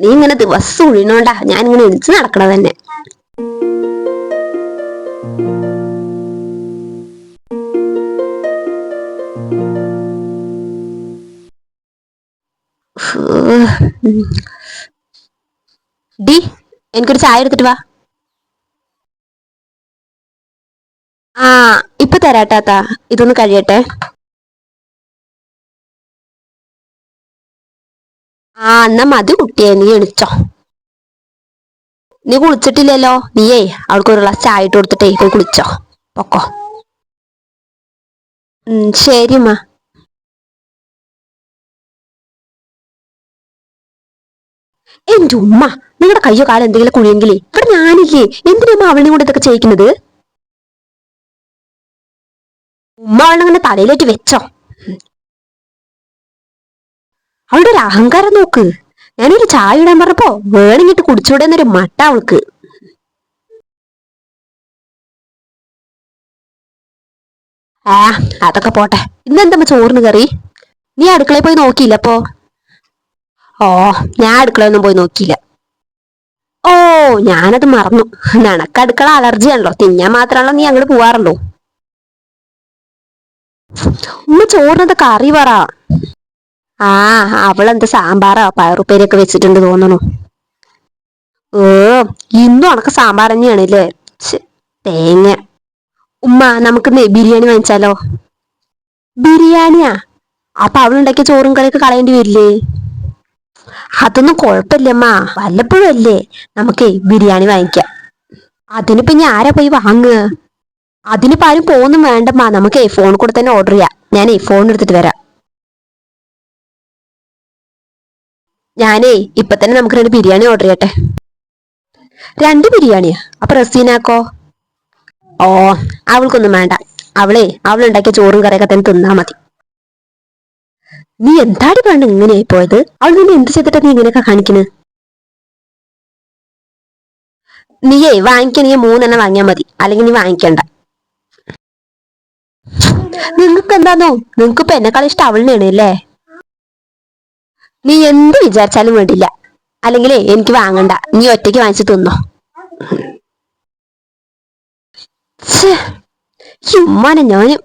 നീ ഇങ്ങനെ ദിവസം ഉഴിനോണ്ടാ ഞാൻ ഇങ്ങനെ എണിച്ച് നടക്കണ തന്നെ. ഡി എനിക്കൊരു ചായ എടുത്തിട്ട് വാ. ആ ഇപ്പൊ തരാട്ടാത്ത ഇതൊന്ന് കഴിയട്ടെ ആ എന്നാ മതി കുട്ടിയെ നീ എണിച്ചോ നീ കുളിച്ചിട്ടില്ലല്ലോ? നീയേ അവൾക്ക് ഒരു ഗ്ലാസ് ചായ ഇട്ട് കൊടുത്തിട്ടേ പോയി കുളിച്ചോ. പൊക്കോ. ശരി മാ എന്റെ ഉമ്മ നിങ്ങളുടെ കയ്യോ കാലം എന്തെങ്കിലും കുഴിയെങ്കിലേ ഇവിടെ ഞാനില്ലേ. എന്തിനാ അവളിനെ കൊണ്ട് ഇതൊക്കെ ചെയ്യിക്കുന്നത്? ഉമ്മ അവളങ്ങനെ തലയിലേറ്റ് വെച്ചോ. അവളുടെ ഒരു അഹങ്കാരം നോക്ക്. ഞാനൊരു ചായ ഇടാൻ പറഞ്ഞപ്പോ വേണമെങ്കിട്ട് കുടിച്ചൂടെ എന്നൊരു മട്ട അവൾക്ക്. ആ അതൊക്കെ പോട്ടെ. ഇന്നെന്തമ്മ ചോറിന് കറി? നീ അടുക്കളയിൽ പോയി നോക്കിയില്ല അപ്പോ? ഓ ഞാൻ അടുക്കളയൊന്നും പോയി നോക്കിയില്ല. ഓ ഞാനത് മറന്നു. നിനക്ക് അടുക്കള അലർജി അലർജിയാണല്ലോ. തിന്നാൻ മാത്രമാണല്ലോ നീ അങ്ങോട്ട് പോവാറുള്ളൂ. ഉമ്മ ചോറിനത് കറി പറ. ആ അവളെന്ത് സാമ്പാറോ പയറുപ്പേരിയൊക്കെ വെച്ചിട്ടുണ്ട് തോന്നണു. ഓ ഇന്നും ഉണക്ക സാമ്പാർ തന്നെയാണ് അല്ലേ തേങ്ങ. ഉമ്മ നമുക്ക് ബിരിയാണി വാങ്ങിച്ചാലോ? ബിരിയാണിയാ? അപ്പൊ അവളുണ്ടാക്കിയ ചോറും കറിയൊക്കെ കളയേണ്ടി വരില്ലേ? അതൊന്നും കുഴപ്പമില്ലമ്മ വല്ലപ്പോഴും അല്ലേ? നമുക്കേ ബിരിയാണി വാങ്ങിക്കാം. അതിനിപ്പോ ഇനി ആരാ പോയി വാങ്ങുക? അതിനിപ്പോ ആരും പോകുന്നും വേണ്ടമ്മ നമുക്കേ ഫോൺ കൂടെ തന്നെ ഓർഡർ ചെയ്യാം. ഞാനേ ഫോൺ എടുത്തിട്ട് വരാം. ഞാനേ ഇപ്പൊ തന്നെ നമുക്ക് രണ്ട് ബിരിയാണി ഓർഡർ ചെയ്യട്ടെ. രണ്ട് ബിരിയാണിയാ? അപ്പൊ റസീനാക്കോ? ഓ അവൾക്കൊന്നും വേണ്ട. അവളെ അവളുണ്ടാക്കിയ ചോറും കറിയൊക്കെ തന്നെ തിന്നാ മതി. നീ എന്താടി പണ്ട് ഇങ്ങനെയായി പോയത്? അവൾ നിന്നെ എന്ത് ചെയ്തിട്ടാ നീ ഇങ്ങനെയൊക്കെ കാണിക്കുന്നത് നീയേ വാങ്ങിക്കാൻ നീ മൂന്നെണ്ണം വാങ്ങിയാ മതി. അല്ലെങ്കിൽ നീ വാങ്ങിക്കണ്ട. നിങ്ങൾക്ക് എന്താന്നോ? നിങ്ങൾക്ക് ഇപ്പൊ എന്നെക്കാൾ ഇഷ്ടം അവളിനെയാണ് അല്ലേ? നീ എന്ത് വിചാരിച്ചാലും വേണ്ടില്ല. അല്ലെങ്കിൽ എനിക്ക് വാങ്ങണ്ട. നീ ഒറ്റയ്ക്ക് വാങ്ങിച്ചു തിന്നോ. ഉമ്മാനെ ഞാൻ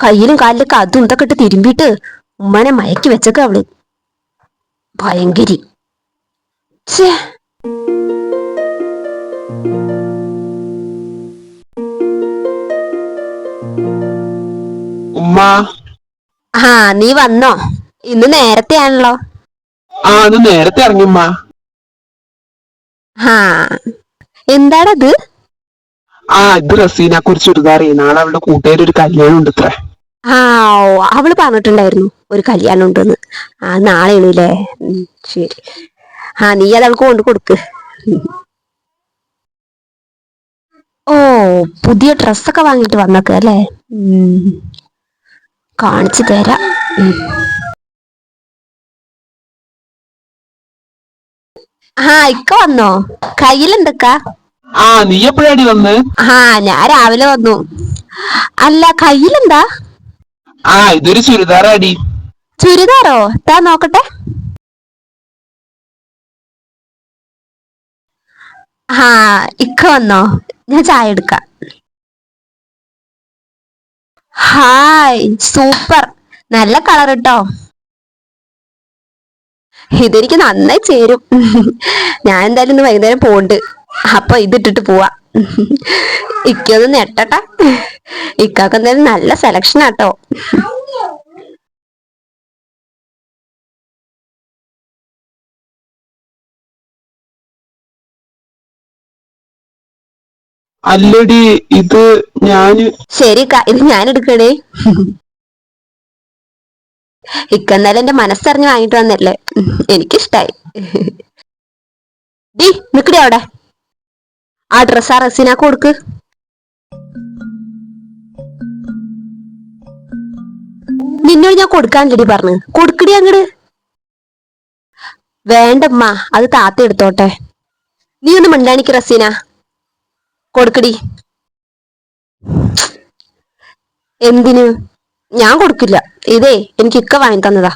കയ്യിലും കാലിലൊക്കെ അതും ഇതൊക്കെ ഇട്ട് തിരുമ്പിയിട്ട് ഉമ്മാനെ മയക്കി വെച്ചൊക്കെ അവൾ. ഭയങ്കരി. ഛേ. ഉമ്മ. ആ നീ വന്നോ? ഇന്ന് നേരത്തെ ആണല്ലോ. ആ അത് നേരത്തെ ഇറങ്ങി ഹാ എന്താണത്? ആ ഇത് റസീന കുറിച്ച് ചുരിദാർ നാളെ അവളുടെ കൂട്ടുകാരി ഒരു കല്യാണം ഉണ്ട് ഇത്ര. ആ ഓ അവൾ പറഞ്ഞിട്ടുണ്ടായിരുന്നു ഒരു കല്യാണം ഉണ്ടെന്ന്. ആ നാളെയാണല്ലേ ഉം, ശരി. ആ നീ അത് അവൾക്ക് കൊണ്ട് കൊടുക്ക്. ഓ പുതിയ ഡ്രസ്സൊക്കെ വാങ്ങിട്ട് വന്നൊക്കെ അല്ലേ? ഉം. കാണിച്ചു തരാം. ഉം. ആ ഇക്ക വന്നോ? കയ്യിലെന്തൊക്കാ? ആ നീ എപ്പോഴാടി വന്ന്? ആ ഞാൻ രാവിലെ വന്നു. അല്ല കയ്യിലെന്താ? ആ ഇതൊരു ചുരിദാറാടി. ചുരിദാറോ? താ നോക്കട്ടെ. ആ ഇക്ക വന്നോ? ഞാൻ ചായ എടുക്കാം. Hi super. നല്ല കളർ കേട്ടോ ഇതെനിക്ക് നന്നായി ചേരും. ഞാൻ എന്തായാലും ഇന്ന് വൈകുന്നേരം പോണ്ട് അപ്പൊ ഇതിട്ടിട്ട് പോവാ. ഇക്കൊന്ന് നെട്ടട്ട ഇക്കാക്ക് എന്തായാലും നല്ല സെലക്ഷൻ ആട്ടോ. അല്ലടി ഇത് ഞാൻ ശരി ഇത് ഞാൻ എടുക്കണേ. ഇക്ക എന്നാലും എന്റെ മനസ്സറിഞ്ഞ് വാങ്ങിട്ട് വന്നല്ലേ? എനിക്കിഷ്ടായി. ഡി നിക്കടി അവിടെ? ആ ഡ്രസ് ആ റസീനാ കൊടുക്ക്. നിന്നോട് ഞാൻ കൊടുക്കാനില്ലടി പറഞ്ഞു. കൊടുക്കടി അങ്ങട്. വേണ്ടമ്മ അത് താത്ത എടുത്തോട്ടെ. നീ ഒന്ന് മിണ്ടാണിക്ക് റസീന. കൊടുക്കടി. എന്തിന്? ഞാൻ കൊടുക്കില്ല. ഇതേ എനിക്ക് ഇക്ക വാങ്ങി തന്നതാ.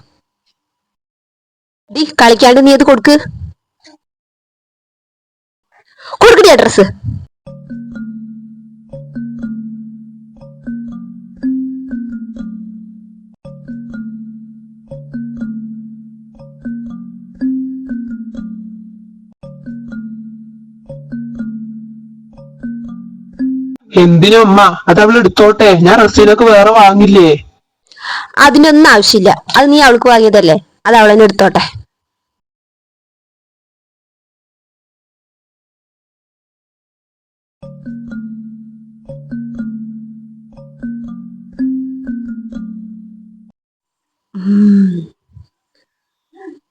കളിക്കാണ്ട് നീ അത് കൊടുക്ക്. കൊടുക്കടി അഡ്രസ് എന്തിനമ്മ അത് അവൾ എടുത്തോട്ടെ. ഞാൻ റസീലൊക്കെ വേറെ വാങ്ങില്ലേ? അതിനൊന്നും ആവശ്യമില്ല. അത് നീ അവൾക്ക് വാങ്ങിയതല്ലേ? അത് അവളെന്നെ എടുത്തോട്ടെ.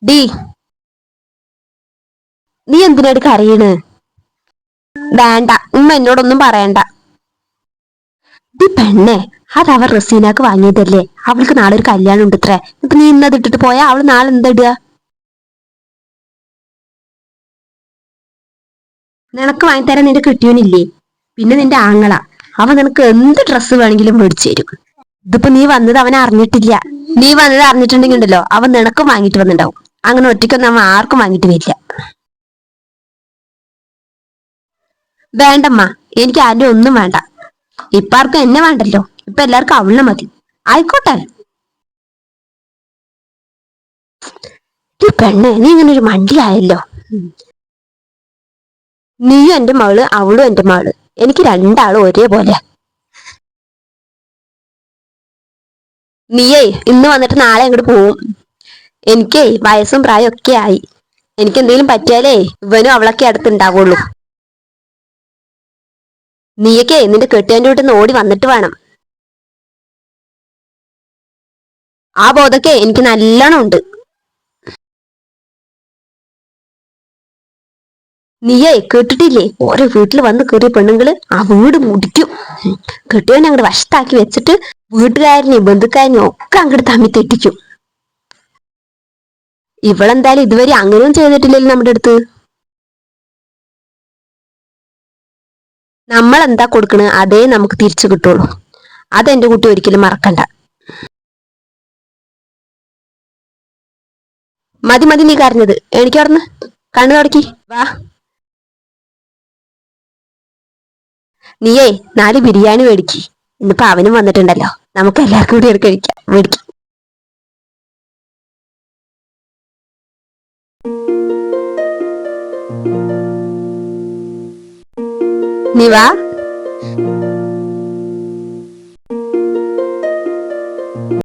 ഡി. നീ എന്തിനാണ് കരയണ്? വേണ്ട. ഉമ്മ എന്നോടൊന്നും പറയണ്ട. ഡി പെണ്ണെ അത് അവർ റസീനാക്ക് വാങ്ങിയതല്ലേ. അവൾക്ക് നാളെ ഒരു കല്യാണം ഉണ്ട് ഇത്രേ ഇപ്പൊ നീ ഇന്നത് ഇട്ടിട്ട് പോയാ അവൾ നാളെ എന്താ ഇടുക? നിനക്ക് വാങ്ങിത്തരാൻ നിന്റെ കിട്ടിയോനില്ലേ? പിന്നെ നിന്റെ ആങ്ങള. അവൻ നിനക്ക് എന്ത് ഡ്രസ്സ് വേണമെങ്കിലും മേടിച്ചു തരും. ഇതിപ്പോ നീ വന്നത് അവൻ അറിഞ്ഞിട്ടില്ല. നീ വന്നത് അറിഞ്ഞിട്ടുണ്ടെങ്കിൽ ഉണ്ടല്ലോ അവൻ നിനക്കും വാങ്ങിട്ട് വന്നിണ്ടാവും. അങ്ങനെ ഒറ്റയ്ക്കൊന്നും അവൻ ആർക്കും വാങ്ങിട്ട് വരില്ല. വേണ്ടമ്മ എനിക്ക് ആരുടെ ഒന്നും വേണ്ട. ഇപ്പൊ ആർക്കും എന്നെ വേണ്ടല്ലോ. ഇപ്പൊ എല്ലാവർക്കും അവളെ മതി. ആയിക്കോട്ടെ. പെണ്ണെ നീ ഇങ്ങനെ ഒരു മണ്ടിയായല്ലോ. നീയും എന്റെ മകൾ അവളും എന്റെ മകൾ. എനിക്ക് രണ്ടാളും ഒരേപോലെ. നീയേ ഇന്ന് വന്നിട്ട് നാളെ അങ്ങോട്ട് പോവും. എനിക്കേ വയസ്സും പ്രായം ഒക്കെ ആയി. എനിക്ക് എന്തെങ്കിലും പറ്റിയാലേ ഇവനും അവളൊക്കെ അടുത്തുണ്ടാവുള്ളൂ. നീയൊക്കെ നിന്റെ കെട്ടിയന്റെ വീട്ടിൽ നിന്ന് ഓടി വന്നിട്ട് വേണം. ആ ബോധമൊക്കെ എനിക്ക് നല്ലോണം ഉണ്ട്. നീയേ കേട്ടിട്ടില്ലേ? ഓരോ വീട്ടിൽ വന്ന് കയറിയ പെണ്ണുങ്ങൾ ആ വീട് മുടിക്കും. കെട്ടിയവനെ അങ്ങോട്ട് വശത്താക്കി വെച്ചിട്ട് വീട്ടുകാരനെയും ബന്ധുക്കാരനെയും ഒക്കെ അങ്ങോട്ട് തമ്മി തെറ്റിക്കും. ഇവളെന്തായാലും ഇതുവരെ അങ്ങനെയും ചെയ്തിട്ടില്ലല്ലോ നമ്മുടെ അടുത്ത്. നമ്മൾ എന്താ കൊടുക്കണത് അതേ നമുക്ക് തിരിച്ചു കിട്ടുള്ളൂ. അതെന്റെ കുട്ടി ഒരിക്കലും മറക്കണ്ട. മതി മതി നീ കരഞ്ഞത്. എനിക്ക് അവിടുന്ന് കണ്ണു തുടക്കി. വാ. നീയേ നാല് ബിരിയാണി മേടിക്ക്. ഇന്നിപ്പോ അവനും വന്നിട്ടുണ്ടല്ലോ. നമുക്ക് എല്ലാവർക്കും കൂടി കഴിക്കാം. മേടിക്ക്. നീ വാ